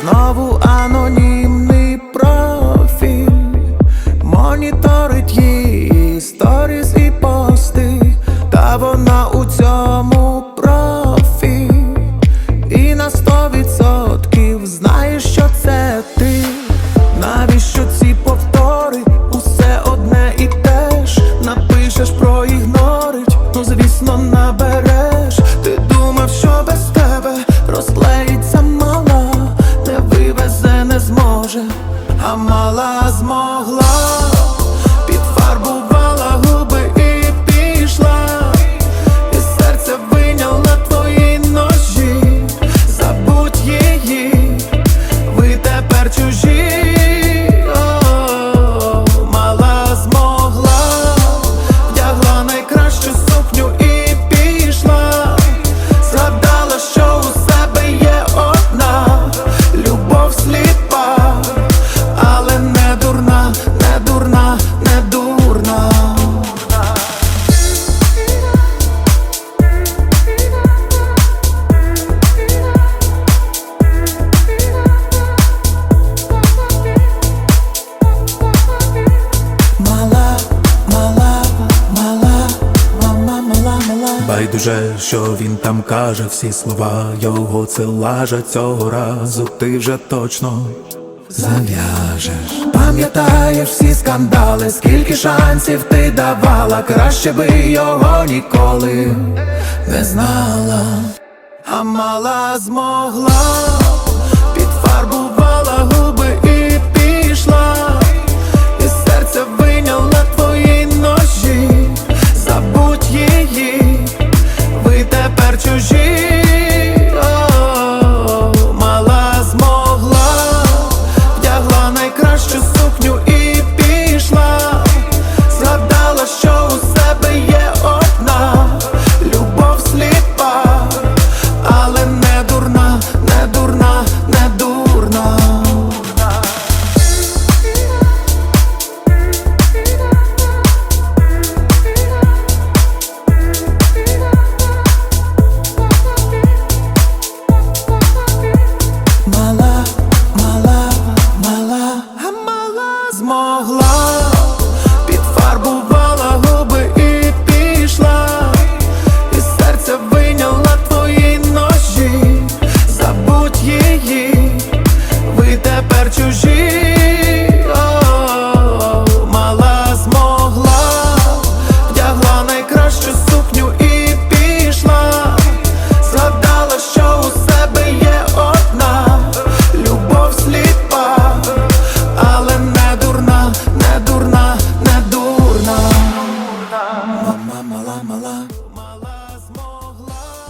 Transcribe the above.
Знову анонімний профіль, моніторить її сторіс і пости, та вона у цьому профі, і на сто не зможе, а мала змогла, Байдуже, що він там каже, всі слова його це лажа цього разу. Ти вже точно зав'яжеш. Пам'ятаєш всі скандали, скільки шансів ти давала, краще би його ніколи не знала, а мала змогла,